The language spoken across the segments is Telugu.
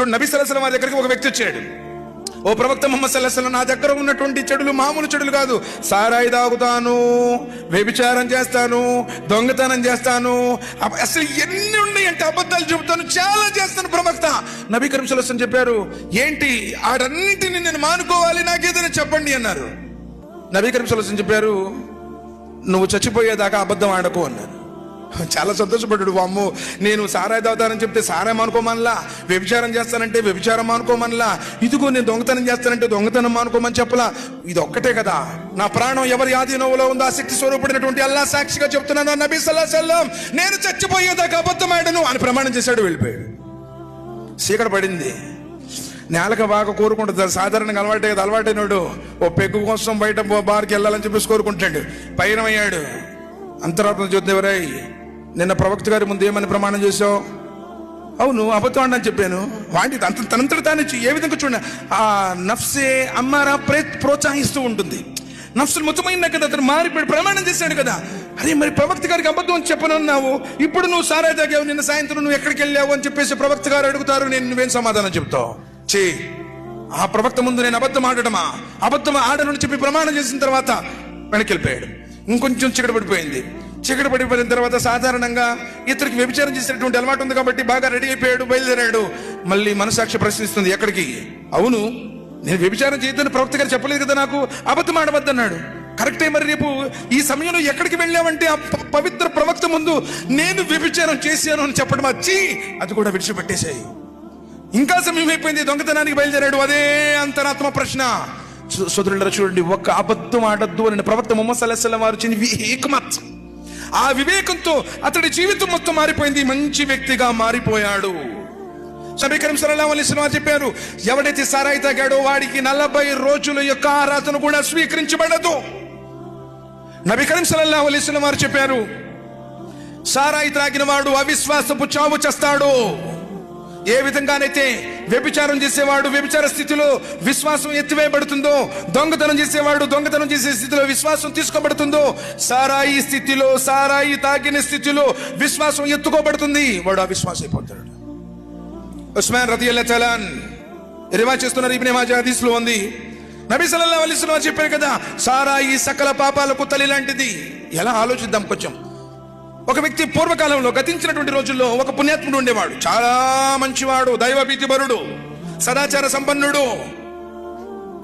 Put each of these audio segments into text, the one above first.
చూడు నబీ సలసలం వారి దగ్గరికి ఒక వ్యక్తి వచ్చాడు. ఓ ప్రవక్త మొహమ్మద్ సల్లాహం నా దగ్గర ఉన్నటువంటి చెడులు మామూలు చెడులు కాదు. సారాయి తాగుతాను వ్యభిచారం చేస్తాను దొంగతనం చేస్తాను. అసలు ఎన్ని ఉన్నాయంటే అబద్ధాలు చెబుతాను చాలా చేస్తాను ప్రవక్త. నబీ కరీం సల్లాహం చెప్పారు ఏంటి ఆడన్నింటిని నేను మానుకోవాలి నాకేదైనా చెప్పండి అన్నారు. నబీ కరీం సల్లాహం చెప్పారు నువ్వు చచ్చిపోయేదాకా అబద్ధం ఆడకు అన్నారు. చాలా సంతోషపడ్డాడు వామ్ము. నేను సారాయి తాగుతానని చెప్తే సారాయి అనుకోమనలా వ్యభిచారం చేస్తానంటే వ్యభిచారం అనుకోమనలా ఇదిగో నేను దొంగతనం చేస్తానంటే దొంగతనం అనుకోమని చెప్పలా. ఇది ఒక్కటే కదా. నా ప్రాణం ఎవరి ఆధీనంలో ఉందో ఆ శక్తి స్వరూపుడినటువంటి అల్లా సాక్షిగా చెప్తున్నాను నబీ సల్లా సల్లం నేను చచ్చిపోయేదాకా అబద్ధమాడను అని ప్రమాణం చేశాడు వెళ్ళిపోయాడు. చీకట పడింది. నేలకు బాగా కోరుకుంటుంది సాధారణంగా అలవాటే కదా అలవాటైనడు. ఓ పెగ్గు కోసం బయట బార్కి వెళ్ళాలని చెప్పేసి కోరుకుంటాడు. పైన అయ్యాడు. అంతరాత్మ చూద్దాం ఎవరై నిన్న ప్రవక్త గారి ముందు ఏమని ప్రమాణం చేశావు? అవును అబద్ధం అని చెప్పాను. వాటి అంత తనంతట తాను ఏ విధంగా చూడండి ఆ నఫ్సే అమ్మారా ప్రే ప్రోత్సహిస్తూ ఉంటుంది. నఫ్సులు మొత్తమైన కదా అతను మారిపోయి ప్రమాణం చేశాడు కదా. అరే మరి ప్రవక్త గారికి అబద్ధం అని చెప్పనన్నావు. ఇప్పుడు నువ్వు సారా తాగావు నిన్న సాయంత్రం నువ్వు ఎక్కడికి వెళ్ళావు అని చెప్పేసి ప్రవక్త గారు అడుగుతారు నేను నువ్వేం సమాధానం చెప్తావు? చే ఆ ప్రవక్త ముందు నేను అబద్ధం ఆడటమా అబద్ధం ఆడను చెప్పి ప్రమాణం చేసిన తర్వాత వెనక్కి వెళ్ళిపోయాడు. ఇంకొంచెం చీకటి పడిపోయింది చీకటి పడిపోయిన తర్వాత సాధారణంగా ఇతనికి వ్యభిచారం చేసినటువంటి అలవాటు ఉంది కాబట్టి బాగా రెడీ అయిపోయాడు బయలుదేరాడు. మళ్ళీ మనసాక్షి ప్రశ్నిస్తుంది ఎక్కడికి? అవును నేను వ్యభిచారం చేయొద్దని ప్రవక్త గారు చెప్పలేదు కదా నాకు? అబద్ధం ఆడవద్దన్నాడు కరెక్టే మరి రేపు ఈ సమయంలో ఎక్కడికి వెళ్ళావంటే ఆ పవిత్ర ప్రవక్త ముందు నేను వ్యభిచారం చేశాను అని చెప్పడం వచ్చి అది కూడా విడిచిపెట్టేశాయి. ఇంకా సమయం అయిపోయింది దొంగతనానికి బయలుదేరాడు. అదే అంతరాత్మ ప్రశ్న. సో- సోదరులారా చూడండి ఒక్క అబద్ధం ఆడద్దు అని ప్రవక్త ముహమ్మద్ సల్లాహం వారు చిన్న వివేకమత్ ఆ వివేకంతో అతడి జీవితం మొత్తం మారిపోయింది. మంచి వ్యక్తిగా మారిపోయాడు. సమీకరం సలహా సినిమా చెప్పారు ఎవడైతే సారాయి తాగాడో వాడికి నలభై రోజుల యొక్క ఆరాధన కూడా స్వీకరించబడదు. నబీ కరీం సినిమా వారు చెప్పారు సారాయి త్రాగిన వాడు అవిశ్వాసపు చావు చేస్తాడు. ఏ విధంగానైతే వ్యభిచారం చేసేవాడు వ్యభిచార స్థితిలో విశ్వాసం ఎత్తివేయబడుతుందో దొంగతనం చేసేవాడు దొంగతనం చేసే స్థితిలో విశ్వాసం తీసుకోబడుతుందో సారాయి స్థితిలో సారాయి తాగిన స్థితిలో విశ్వాసం ఎత్తుకోబడుతుంది. వాడు అవిశ్వాసం అయిపోతాడు. ఉస్మాన్ రతి అల్లాన్ రివా చేస్తున్నారు ఇబ్నే మాజా హదీస్ ఉంది. నబీ సల్లల్లాహు అలైహి వసల్లం చెప్పారు కదా సారాయి సకల పాపాలకు తల్లి లాంటిది. ఎలా ఆలోచిద్దాం కొంచెం? ఒక వ్యక్తి పూర్వకాలంలో గతించినటువంటి రోజుల్లో ఒక పుణ్యాత్ముడు ఉండేవాడు. చాలా మంచివాడు దైవభీతిపరుడు సదాచార సంపన్నుడు.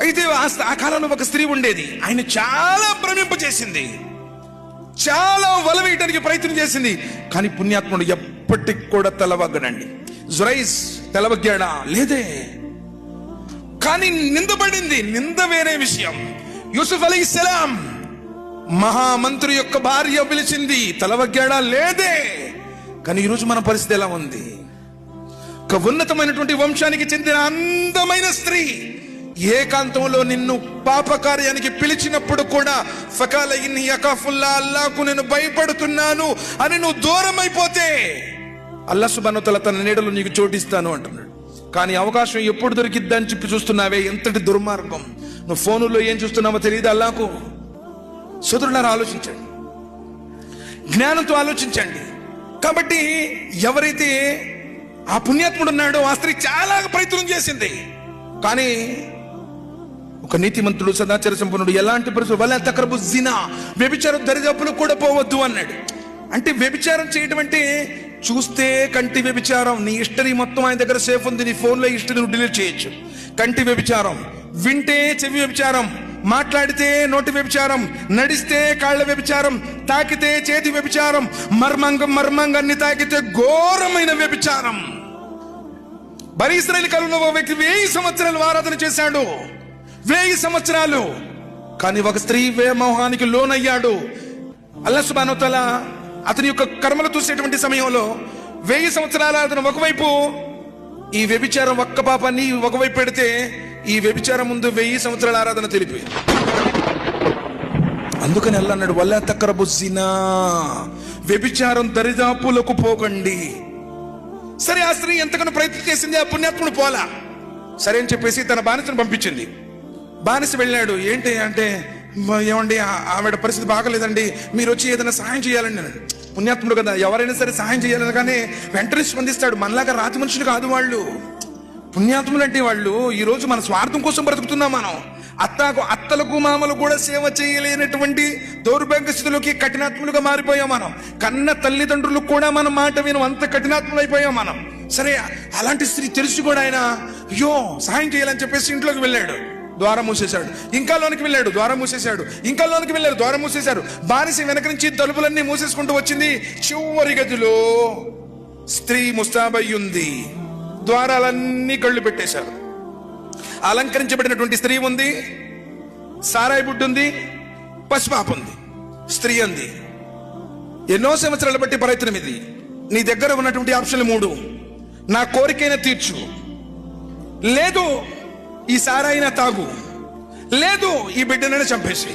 అయితే ఆ కాలంలో ఒక స్త్రీ ఉండేది. ఆయన చాలా భ్రమింప చేసింది. చాలా వలవేయటానికి ప్రయత్నం చేసింది. కానీ పుణ్యాత్ముడు ఎప్పటికి కూడా తలవగ్గడండి. జురైస్ తెలవగ్గాడా? లేదే. కానీ నిందపడింది. నింద వేరే విషయం. యూసుఫ్ అలీ సలాం మహామంత్రి యొక్క భార్య పిలిచింది తలవగ్గాడా లేదే. కానీ ఈరోజు మన పరిస్థితి ఎలా ఉంది? ఒక ఉన్నతమైనటువంటి వంశానికి చెందిన అందమైన స్త్రీ ఏకాంతంలో నిన్ను పాపకార్యానికి పిలిచినప్పుడు కూడా ఫకాల ఇన్ని యకాఫుల్లా అల్లాకు నేను భయపడుతున్నాను అని నువ్వు దూరం అయిపోతే అల్లా తన నీడలో నీకు చోటిస్తాను అంటున్నాడు. కానీ అవకాశం ఎప్పుడు దొరికిద్దని చెప్పి చూస్తున్నావే ఎంతటి దుర్మార్గం. నువ్వు ఫోనులో ఏం చూస్తున్నావో తెలియదు అల్లాకు? సోదరులారా ఆలోచించండి. జ్ఞానంతో ఆలోచించండి. కాబట్టి ఎవరైతే ఆ పుణ్యాత్ముడు ఉన్నాడో ఆ స్త్రీ చాలా ప్రయత్నం చేసింది. కానీ ఒక నీతిమంతుడు సదాచార సంపన్నుడు ఎలాంటి పరిస్థితి? వల్ల తక్రబు జినా వ్యభిచారం దరిదాపులు కూడా పోవద్దు అన్నాడు. అంటే వ్యభిచారం చేయడం అంటే చూస్తే కంటి వ్యభిచారం. నీ హిస్టరీ మొత్తం ఆయన దగ్గర సేఫ్ ఉంది. నీ ఫోన్లో హిస్టరీ నువ్వు డిలీట్ చేయొచ్చు. కంటి వ్యభిచారం. వింటే చెవి వ్యభిచారం. మాట్లాడితే నోటి వ్యభిచారం నడిస్తే కాళ్ళ వ్యభిచారం తాకితే చేతి వ్యభిచారం మర్మంగం మర్మంగాన్ని తాకితే ఘోరమైన వ్యభిచారం. బరి ఇస్రాయల్ కాలంలో ఒక వ్యక్తి వెయ్యి సంవత్సరాలు ఆరాధన చేశాడు. వెయ్యి సంవత్సరాలు. కానీ ఒక స్త్రీ మోహానికి లోనయ్యాడు. అల్లసుబానోతల అతని యొక్క కర్మలు చూసేటువంటి సమయంలో వెయ్యి సంవత్సరాల అతను ఒకవైపు ఈ వ్యభిచారం ఒక్క పాపాన్ని ఒకవైపు పెడితే ఈ వ్యభిచారం ముందు వెయ్యి సంవత్సరాల ఆరాధన తెలిపి. అందుకని అల్లా అన్నాడు వల్ల తక్కరబుజ్జినా వ్యభిచారం దరిదాపులకు పోకండి. సరే ఆ స్త్రీ ఎంతగానో ప్రయత్నం చేసింది ఆ పుణ్యాత్ముడు పోలా. సరే అని చెప్పేసి తన బానిసను పంపించింది. బానిస వెళ్ళాడు ఏంటి అంటే ఏమండి ఆవిడ పరిస్థితి బాగలేదండి మీరు వచ్చి ఏదైనా సహాయం చేయాలండి. అన్నాడు. పుణ్యాత్ముడు కదా ఎవరైనా సరే సహాయం చేయాలని కానీ వెంటనే స్పందిస్తాడు మనలాగా రాతి మనుషులు కాదు వాళ్ళు. పుణ్యాత్ములు అంటే వాళ్ళు ఈరోజు మన స్వార్థం కోసం బ్రతుకుతున్నాం మనం. అత్తకు అత్తలకు మామలు కూడా సేవ చేయలేనటువంటి దౌర్భాగ్య స్థితిలోకి కఠినాత్ములుగా మారిపోయాం మనం. కన్న తల్లిదండ్రులకు కూడా మన మాట విను అంత కఠినాత్ములు అయిపోయాం మనం. సరే అలాంటి స్త్రీ తెలిసి కూడా ఆయన అయ్యో సహాయం చేయాలని చెప్పేసి ఇంట్లోకి వెళ్ళాడు. ద్వారం మూసేశాడు. ఇంకా లోనికి వెళ్ళాడు ద్వారం మూసేశాడు. ఇంకా లోనికి వెళ్ళాడు ద్వారం మూసేశాడు బానిస వెనక నుంచి తలుపులన్నీ మూసేసుకుంటూ వచ్చింది చివరి గదిలో స్త్రీ ముస్తాబయ్యుంది. ఉంది ద్వారాలన్నీ కళ్ళు పెట్టేశారు. అలంకరించబడినటువంటి స్త్రీ ఉంది సారాయి బుడ్డు ఉంది పసిపాప ఉంది స్త్రీ ఉంది. ఎన్నో సంవత్సరాలు బట్టి ప్రయత్నం ఇది. నీ దగ్గర ఉన్నటువంటి ఆప్షన్లు మూడు. నా కోరికైనా తీర్చు. లేదు ఈ సారాయినా తాగు. లేదు ఈ బిడ్డనైనా చంపేసి.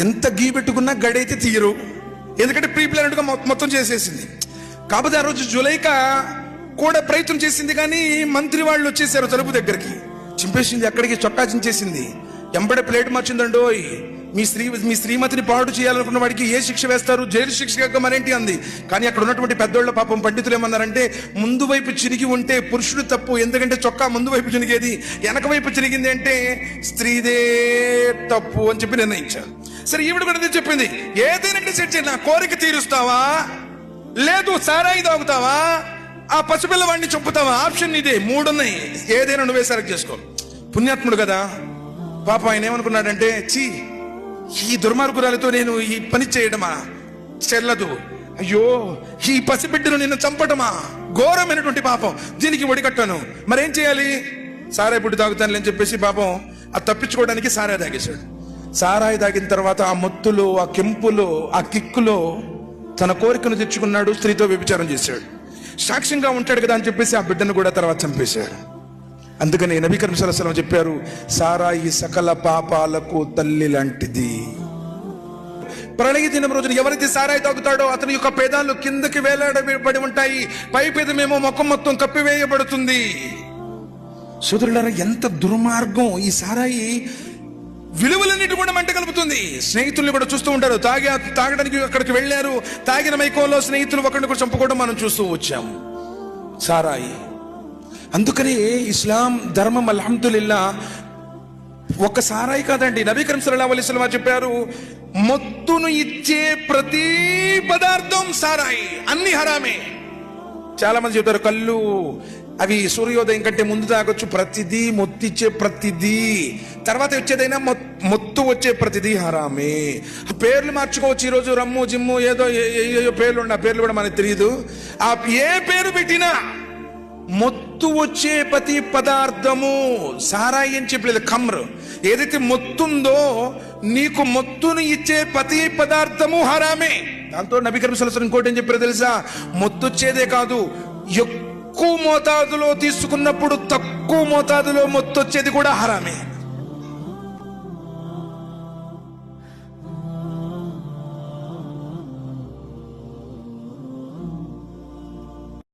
ఎంత గీ పెట్టుకున్నా గడైతే తీయరు. ఎందుకంటే ప్రీ ప్లానెడ్గా మొత్తం చేసేసింది. కాకపోతే ఆ రోజు జులైకా కూడా ప్రయత్నం చేసింది కానీ మంత్రి వాళ్ళు వచ్చేసారు తలుపు దగ్గరికి. చింపేసింది అక్కడికి చొక్కా చించేసింది. ఎంబడే ప్లేట్ మార్చిందండో మీ స్త్రీ మీ శ్రీమతిని పాడు చేయాలనుకున్న వాడికి ఏ శిక్ష వేస్తారు? జైలు శిక్ష మరేంటి అంది. కానీ అక్కడ ఉన్నటువంటి పెద్దోళ్ళ పాపం పండితులు ఏమన్నారంటే ముందు వైపు చిరిగి ఉంటే పురుషుడు తప్పు ఎందుకంటే చొక్కా ముందు వైపు చిరిగేది వెనక వైపు చిరిగింది అంటే స్త్రీదే తప్పు అని చెప్పి నిర్ణయించారు. సరే ఈవిడ కూడా చెప్పింది. ఏదైనా డిసైడ్ చేయండి నా కోరిక తీరుస్తావా? లేదు సారాయి తాగుతావా ఆ పసిపిల్లవాడిని చంపుతావా? ఆప్షన్ ఇదే. మూడున్నాయి. ఏదైనా నువ్వే సెలెక్ట్ చేసుకో. పుణ్యాత్ముడు కదా. పాప ఆయన ఏమనుకున్నాడంటే చీ ఈ దుర్మార్గురాలతో నేను ఈ పని చేయడమా? చెల్లదు. అయ్యో ఈ పసిబిడ్డను నిన్ను చంపటమా? ఘోరమైనటువంటి పాపం. దీనికి ఒడిగట్టాను. మరేం చేయాలి? సారాయి పుట్టి తాగుతానులే అని చెప్పేసి పాపం ఆ తప్పించుకోవడానికి సారాయి తాగేశాడు. సారాయి తాగిన తర్వాత ఆ మొత్తులో ఆ కెంపులో ఆ కిక్కులో తన కోరికను తెచ్చుకున్నాడు స్త్రీతో వ్యభిచారం చేశాడు. సాక్ష్యంగా ఉంటాడు కదా అని చెప్పేసి ఆ బిడ్డను కూడా తర్వాత చంపేశాడు. అందుకని నవీకరణ కరీం సల్లల్లాహు అలైహి చెప్పారు సారాయి సకల పాపాలకు తల్లి లాంటిది. ప్రళయ దినం రోజున ఎవరైతే సారాయి తాగుతాడో అతని యొక్క పేదాలు కిందకి వేలాడబడి ఉంటాయి. పై పేదమేమో మొక్క మొత్తం కప్పివేయబడుతుంది. సోదరులారా ఎంత దుర్మార్గం ఈ సారాయి విలువలన్నిటి కూడా మంట కలుపుతుంది. స్నేహితుల్ని కూడా చూస్తూ ఉంటారు. తాగి తాగడానికి అక్కడికి వెళ్ళారు. తాగిన మైకోలో స్నేహితులు ఒకరిని కూడా చంపుకోవడం మనం చూస్తూ వచ్చాం. సారాయి. అందుకని ఇస్లాం ధర్మం అల్హమ్దుల్లా ఒక్క సారాయి కాదండి. నబీ కరీం సల్లల్లాహు సలమా చెప్పారు మొత్తును ఇచ్చే ప్రతి పదార్థం సారాయి. అన్ని హరామే. చాలా మంది చెప్తారు కళ్ళు అవి సూర్యోదయం కంటే ముందు తాగొచ్చు. ప్రతిదీ మొత్తిచ్చే ప్రతిదీ తర్వాత వచ్చేదైనా మొత్తం మొత్తు వచ్చే ప్రతిదీ హరామే. పేర్లు మార్చుకోవచ్చు ఈరోజు రమ్ము జిమ్ము ఏదో ఏ- ఏయో పేర్లు ఉన్న పేర్లు కూడా మనకు తెలియదు ఆ ఏ పేరు పెట్టినా మొత్తు వచ్చే ప్రతి పదార్థము సారాయి అని చెప్పలేదు కమ్ర ఏదైతే మొత్తుందో నీకు మొత్తును ఇచ్చే ప్రతి పదార్థము హరామే. దాంతో నబీ కరీం ఇంకోటి ఏం చెప్పారు తెలుసా? మొత్తొచ్చేదే కాదు ఎక్కువ మోతాదులో తీసుకున్నప్పుడు తక్కువ మోతాదులో మొత్తు వచ్చేది కూడా హరామే.